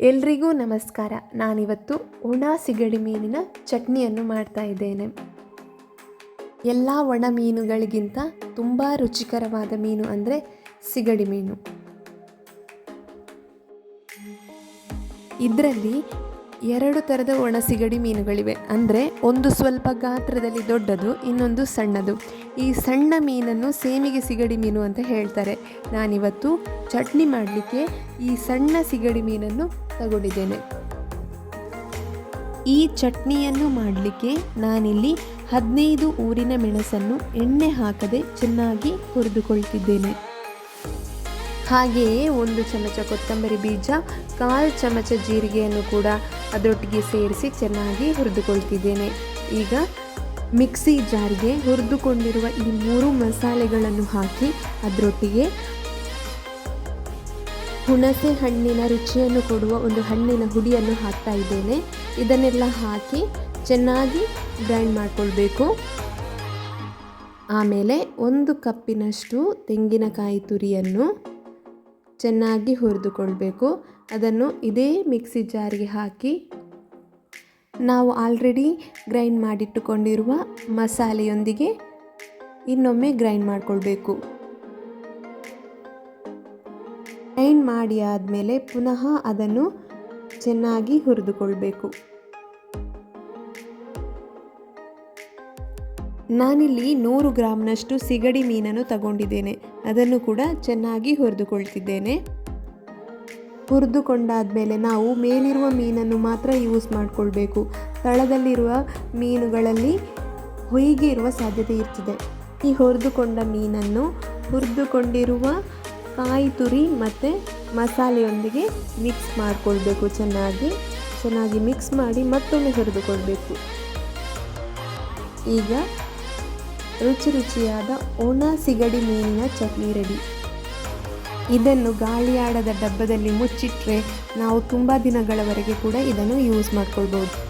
ಎಲ್ರಿಗೂ ನಮಸ್ಕಾರ. ನಾನಿವತ್ತು ಒಣ ಸಿಗಡಿ ಮೀನಿನ ಚಟ್ನಿಯನ್ನು ಮಾಡ್ತಾ ಇದ್ದೇನೆ. ಎಲ್ಲ ಒಣ ಮೀನುಗಳಿಗಿಂತ ತುಂಬ ರುಚಿಕರವಾದ ಮೀನು ಅಂದರೆ ಸಿಗಡಿ ಮೀನು. ಇದರಲ್ಲಿ ಎರಡು ಥರದ ಒಣಸಿಗಡಿ ಮೀನುಗಳಿವೆ. ಅಂದರೆ ಒಂದು ಸ್ವಲ್ಪ ಗಾತ್ರದಲ್ಲಿ ದೊಡ್ಡದು, ಇನ್ನೊಂದು ಸಣ್ಣದು. ಈ ಸಣ್ಣ ಮೀನನ್ನು ಸೇಮಿಗೆ ಸಿಗಡಿ ಮೀನು ಅಂತ ಹೇಳ್ತಾರೆ. ನಾನಿವತ್ತು ಚಟ್ನಿ ಮಾಡಲಿಕ್ಕೆ ಈ ಸಣ್ಣ ಸಿಗಡಿ ಮೀನನ್ನು ತಗೊಂಡಿದ್ದೇನೆ. ಈ ಚಟ್ನಿಯನ್ನು ಮಾಡಲಿಕ್ಕೆ ನಾನಿಲ್ಲಿ ಹದಿನೈದು ಊರಿನ ಮೆಣಸನ್ನು ಎಣ್ಣೆ ಹಾಕದೆ ಚೆನ್ನಾಗಿ ಹುರಿದುಕೊಳ್ತಿದ್ದೇನೆ. ಹಾಗೆಯೇ ಒಂದು ಚಮಚ ಕೊತ್ತಂಬರಿ ಬೀಜ, ಕಾಲು ಚಮಚ ಜೀರಿಗೆಯನ್ನು ಕೂಡ ಅದರೊಟ್ಟಿಗೆ ಸೇರಿಸಿ ಚೆನ್ನಾಗಿ ಹುರಿದುಕೊಳ್ತಿದ್ದೇನೆ. ಈಗ ಮಿಕ್ಸಿ ಜಾರ್ಗೆ ಹುರಿದುಕೊಂಡಿರುವ ಈ ಮೂರು ಮಸಾಲೆಗಳನ್ನು ಹಾಕಿ ಅದರೊಟ್ಟಿಗೆ ಹುಣಸೆ ಹಣ್ಣಿನ ರುಚಿಯನ್ನು ಕೊಡುವ ಒಂದು ಹಣ್ಣಿನ ಹುಡಿಯನ್ನು ಹಾಕ್ತಾ ಇದ್ದೇನೆ. ಇದನ್ನೆಲ್ಲ ಹಾಕಿ ಚೆನ್ನಾಗಿ ಗ್ರೈಂಡ್ ಮಾಡಿಕೊಳ್ಬೇಕು. ಆಮೇಲೆ ಒಂದು ಕಪ್ಪಿನಷ್ಟು ತೆಂಗಿನಕಾಯಿ ತುರಿಯನ್ನು ಚೆನ್ನಾಗಿ ಹುರಿದುಕೊಳ್ಬೇಕು. ಅದನ್ನು ಇದೇ ಮಿಕ್ಸಿ ಜಾರಿಗೆ ಹಾಕಿ ನಾವು ಆಲ್ರೆಡಿ ಗ್ರೈಂಡ್ ಮಾಡಿಟ್ಟುಕೊಂಡಿರುವ ಮಸಾಲೆಯೊಂದಿಗೆ ಇನ್ನೊಮ್ಮೆ ಗ್ರೈಂಡ್ ಮಾಡಿಕೊಳ್ಬೇಕು. ಗ್ರೈಂಡ್ ಮಾಡಿ ಆದಮೇಲೆ ಪುನಃ ಅದನ್ನು ಚೆನ್ನಾಗಿ ಹುರಿದುಕೊಳ್ಬೇಕು. ನಾನಿಲ್ಲಿ ನೂರು ಗ್ರಾಮ್ನಷ್ಟು ಸಿಗಡಿ ಮೀನನ್ನು ತಗೊಂಡಿದ್ದೇನೆ. ಅದನ್ನು ಕೂಡ ಚೆನ್ನಾಗಿ ಹುರಿದುಕೊಳ್ತಿದ್ದೇನೆ. ಹುರಿದುಕೊಂಡಾದಮೇಲೆ ನಾವು ಮೇಲಿರುವ ಮೀನನ್ನು ಮಾತ್ರ ಯೂಸ್ ಮಾಡಿಕೊಳ್ಬೇಕು. ತಳದಲ್ಲಿರುವ ಮೀನುಗಳಲ್ಲಿ ಹೊಯ್ಗೆ ಇರುವ ಸಾಧ್ಯತೆ ಇರ್ತದೆ. ಈ ಹುರಿದುಕೊಂಡ ಮೀನನ್ನು ಹುರಿದುಕೊಂಡಿರುವ ಕಾಯಿ ತುರಿ ಮತ್ತು ಮಸಾಲೆಯೊಂದಿಗೆ ಮಿಕ್ಸ್ ಮಾಡಿಕೊಳ್ಬೇಕು ಚೆನ್ನಾಗಿ. ಚೆನ್ನಾಗಿ ಮಿಕ್ಸ್ ಮಾಡಿ ಮತ್ತೊಮ್ಮೆ ಹುರಿದುಕೊಳ್ಬೇಕು. ಈಗ ರುಚಿ ರುಚಿಯಾದ ಒಣ ಸಿಗಡಿ ಮೀನಿನ ಚಟ್ನಿ ರೆಡಿ. ಇದನ್ನು ಗಾಳಿಯಾಡದ ಡಬ್ಬದಲ್ಲಿ ಮುಚ್ಚಿಟ್ರೆ ನಾವು ತುಂಬ ದಿನಗಳವರೆಗೆ ಕೂಡ ಇದನ್ನು ಯೂಸ್ ಮಾಡ್ಕೊಳ್ಬೋದು.